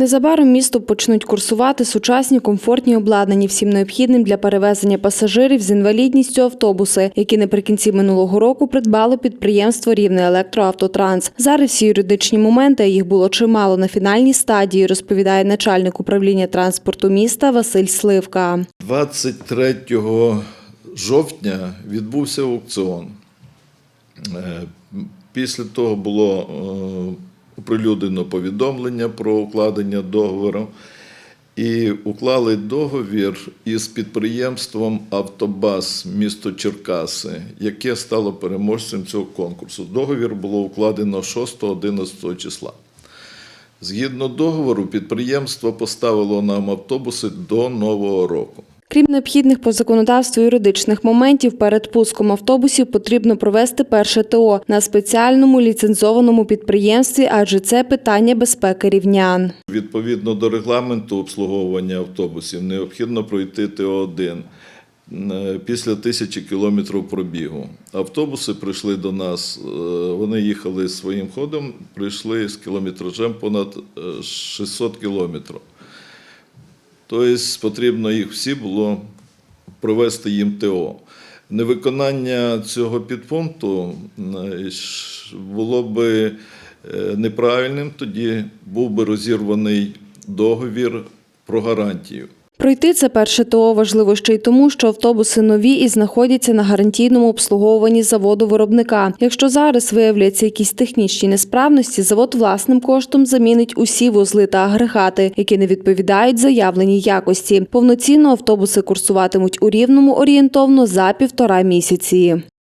Незабаром місто почнуть курсувати сучасні комфортні обладнані всім необхідним для перевезення пасажирів з інвалідністю автобуси, які наприкінці минулого року придбало підприємство Рівне електроавтотранс. Зараз всі юридичні моменти, їх було чимало на фінальній стадії, розповідає начальник управління транспорту міста Василь Сливка. 23 жовтня відбувся аукціон. Е, Після того було е, оприлюднено повідомлення про укладення договору. І уклали договір із підприємством Автобас місто Черкаси, яке стало переможцем цього конкурсу. Договір було укладено 6-11 числа. Згідно договору, підприємство поставило нам автобуси до Нового року. Крім необхідних по законодавству юридичних моментів, перед пуском автобусів потрібно провести перше ТО на спеціальному ліцензованому підприємстві, адже це питання безпеки рівнян. Відповідно до регламенту обслуговування автобусів, необхідно пройти ТО-1 е, після тисячі кілометрів пробігу. Автобуси прийшли до нас, е, вони їхали своїм ходом, прийшли з кілометражем понад е, 600 кілометрів. Тобто потрібно їх всі було провести їм ТО. Невиконання цього підпункту е, було би е, неправильним, тоді був би розірваний договір про гарантію. Пройти це перше ТО важливо ще й тому, що автобуси нові і знаходяться на гарантійному обслуговуванні заводу виробника. Якщо зараз виявляться якісь технічні несправності, завод власним коштом замінить усі вузли та агрегати, які не відповідають заявленій якості. Повноцінно автобуси курсуватимуть у рівному орієнтовно за півтора місяці.